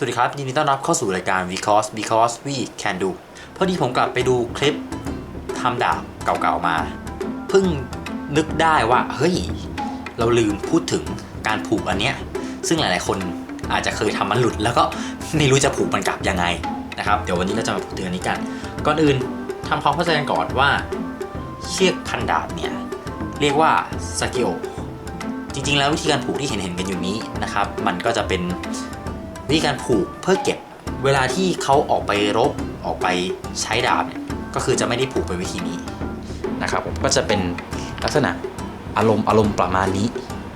สวัสดีครับ ยินดีต้อนรับเข้าสู่รายการ because because we can do พอดีผมกลับไปดูคลิปทำดาบเก่าๆมา เพิ่งนึกได้ว่า เฮ้ย เราลืมพูดถึงการผูกอันเนี้ย ซึ่งหลายๆคนอาจจะเคยทำมันหลุด แล้วก็ไม่รู้จะผูกมันกลับยังไงนะครับ เดี๋ยววันนี้เราจะมาพูดถึงอันนี้กัน ก่อนอื่นทำความเข้าใจกันก่อนว่า เชือกพันดาบเนี่ยเรียกว่าสกิโอจริงๆ แล้ววิธีการผูกที่เห็นเห็นๆกันอยู่นี้นะครับ มันก็จะเป็น วิธีการผูกเพื่อเก็บ เวลาที่เขาออกไปรบออกไปใช้ดาบเนี่ยก็คือจะไม่ได้ผูกไปวิธีนี้นะครับผมก็จะเป็นลักษณะอารมณ์อารมณ์ประมาณนี้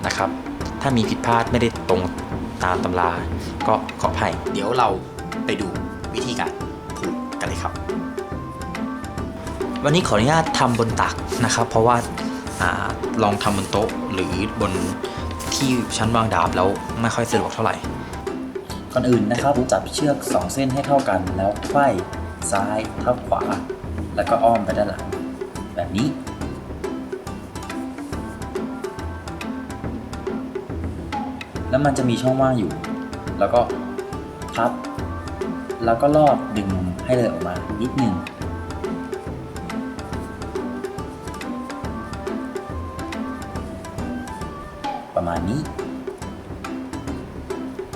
นะครับ ถ้ามีผิดพลาดไม่ได้ตรงตามตำราก็ขออภัยเดี๋ยวเราไปดูวิธีการผูกกันเลยครับ วันนี้ขออนุญาตทำบนตักนะครับ เพราะว่าอาลองทำบนโต๊ะหรือบนที่ชั้นวางดาบแล้วไม่ค่อยสะดวกเท่าไหร่ ก่อนอื่นนะครับจับเชือก 2 เส้นให้เท่ากัน แล้วไขว้ซ้ายทับขวา แล้วก็อ้อมไปด้านหลังแบบนี้ แล้วมันจะมีช่องว่างอยู่ แล้วก็พับ แล้วก็ลอดดึงให้เลยออกมานิดหนึ่งประมาณนี้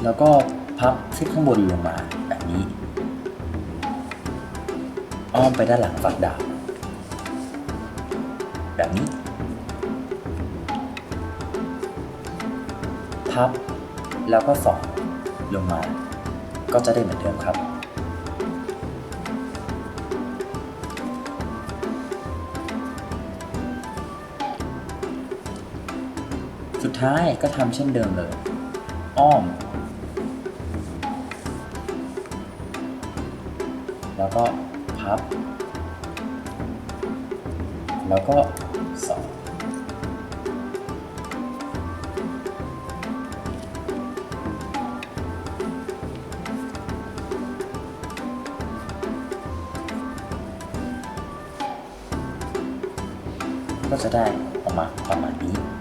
แล้วก็ พับซิดข้างบนลงมาแบบนี้ อ้อมไปด้านหลังฝักดาบแบบนี้ พับแล้วก็สอดลงมา ก็จะได้เหมือนเดิมครับ สุดท้ายก็ทำเช่นเดิมเลย อ้อม แล้วก็พับ แล้วก็สองก็จะได้ออกมาประมาณนี้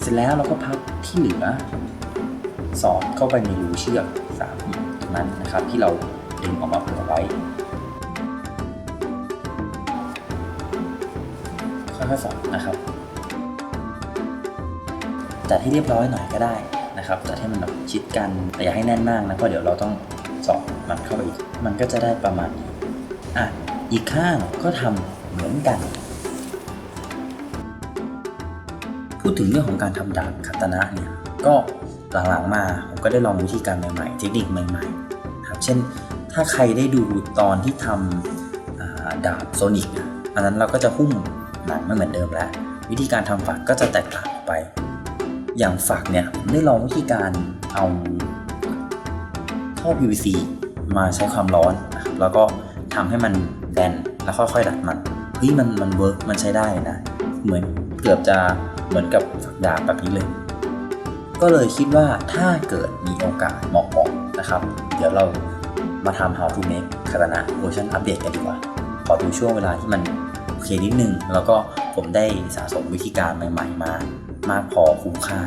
เสร็จแล้วเราก็พับที่เหลือ สอดเข้าไปในรูเชือกสามตรงนั้นนะครับ ที่เราดึงออกมาเผื่อไว้ค่อยๆสอดนะครับจัดให้เรียบร้อยหน่อยก็ได้นะครับจัดให้มันแบบชิดกันแต่อย่าให้แน่นมากนะเพราะเดี๋ยวเราต้องสอดมันเข้าไปอีกมันก็จะได้ประมาณนี้อะอีกข้างก็ทำเหมือนกัน พูดถึงเรื่องของการทำดาบคาตานะเนี่ยก็หลังๆมาผมก็ได้ลองวิธีการใหม่ๆ เทคนิคใหม่ๆครับเช่นถ้าใครได้ดูตอนที่ทำดาบโซนิกอันนั้นเราก็จะหุ้มหนังไม่เหมือนเดิมแล้ว วิธีการทำฝักก็จะแตกต่างออกไป อย่างฝักเนี่ยผมได้ลองวิธีการเอาท่อ PVC มาใช้ความร้อนนะครับแล้วก็ทำให้มันแบนแล้วค่อยๆดัดมันเฮ้ยมันมันเวิร์กมันใช้ได้นะ เหมือนเกือบจะ เหมือนกับฝักดาบแบบนี้เลย ก็เลยคิดว่าถ้าเกิดมีโอกาสเหมาะเหมาะนะครับ เดี๋ยวเรามาทำ how to make คาตานะเวอร์ชันอัปเดตกันดีกว่า ขอดูช่วงเวลาที่มันโอเคนิดนึง แล้วก็ผมได้สะสมวิธีการใหม่ ๆ มามากพอคุ้มค่า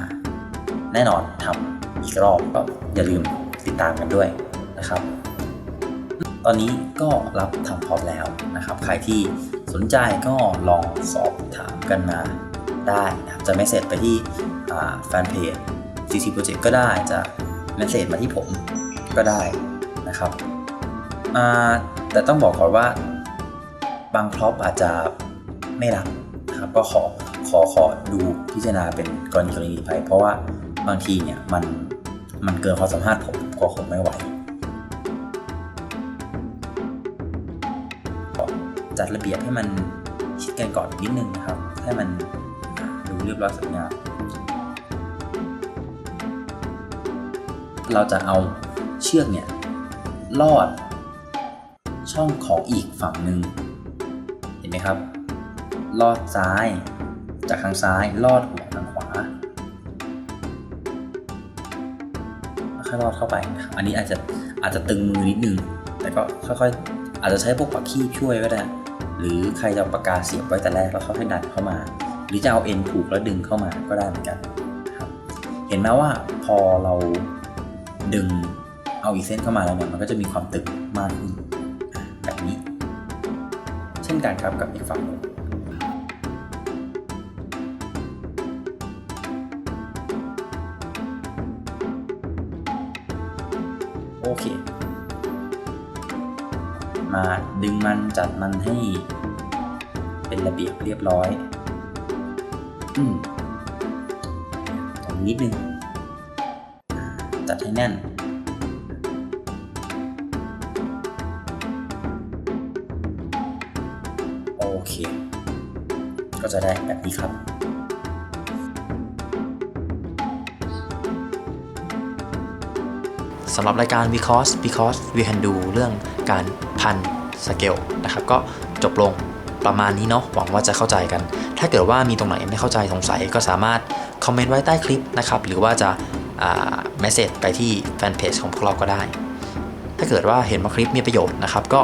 แน่นอนทำอีกรอบก็อย่าลืมติดตามกันด้วยนะครับ ตอนนี้ก็รับทำพร้อมแล้วนะครับ ใครที่สนใจก็ลองสอบถามกันมา ได้นะครับจะไม่เสร็จไปที่แฟนเพจ CC Project ก็ได้จะเมสเซจมาที่ผมก็ได้นะครับแต่ต้องบอกก่อนว่าบางพร็อพอาจจะไม่รับนะครับก็ขอขอขอดูพิจารณาเป็นกรณีกรณีไป เพราะว่าบางทีเนี่ยมันมันเกินความสามารถผมก็คงไม่ไหวจัดระเบียบให้มันชิดกันก่อนนิดนึงนะครับ ให้มัน ดูเรียบร้อยสวยงาเราจะเอาเชือกเนี่ยลอด ช่องของอีกฝั่งหนึ่งเห็นไหมครับ ลอดซ้าย จากทางซ้ายลอดหัวทางขวาค่อยลอดเข้าไป อันนี้อาจจะอาจจะตึงมือนิดนึง แต่ก็ค่อยๆ อาจจะใช้พวกปักขี้ช่วยก็ได้ หรือใครจะปากกาเสียบไว้แต่แรกแล้วค่อยๆดันเข้ามา หรือจะเอาเอ็นผูกแล้วดึงเข้ามาก็ได้เหมือนกันครับเห็นไหมว่าพอเราดึงเอาอีกเส้นเข้ามาแล้วเนี่ยมันก็จะมีความตึงมากขึ้นแบบนี้ เช่นกันครับกับอีกฝั่งหนึ่งโอเค มาดึงมันจัดมันให้เป็นระเบียบเรียบร้อย อืมตรงนิดนึงอ่าจัดให้แน่น โอเค ก็จะได้แบบนี้ครับสำหรับรายการ because because we can do เรื่องการพันสเกลนะครับ ก็จบลง ประมาณนี้เนาะหวังว่าจะเข้าใจกัน ถ้าเกิดว่ามีตรงไหนไม่เข้าใจสงสัยก็สามารถคอมเมนต์ไว้ใต้คลิปนะครับ หรือว่าจะเมสเซจไปที่แฟนเพจของพวกเราก็ได้ ถ้าเกิดว่าเห็นว่าคลิปมีประโยชน์นะครับ ก็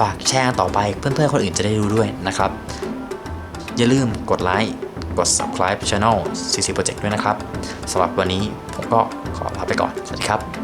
ฝากแชร์ต่อไปเพื่อนๆคนอื่นจะได้รู้ด้วยนะครับ อย่าลืมกดไลค์กด subscribe channel CC Project ด้วยนะครับสำหรับวันนี้ผมก็ขอลาไปก่อน สวัสดีครับ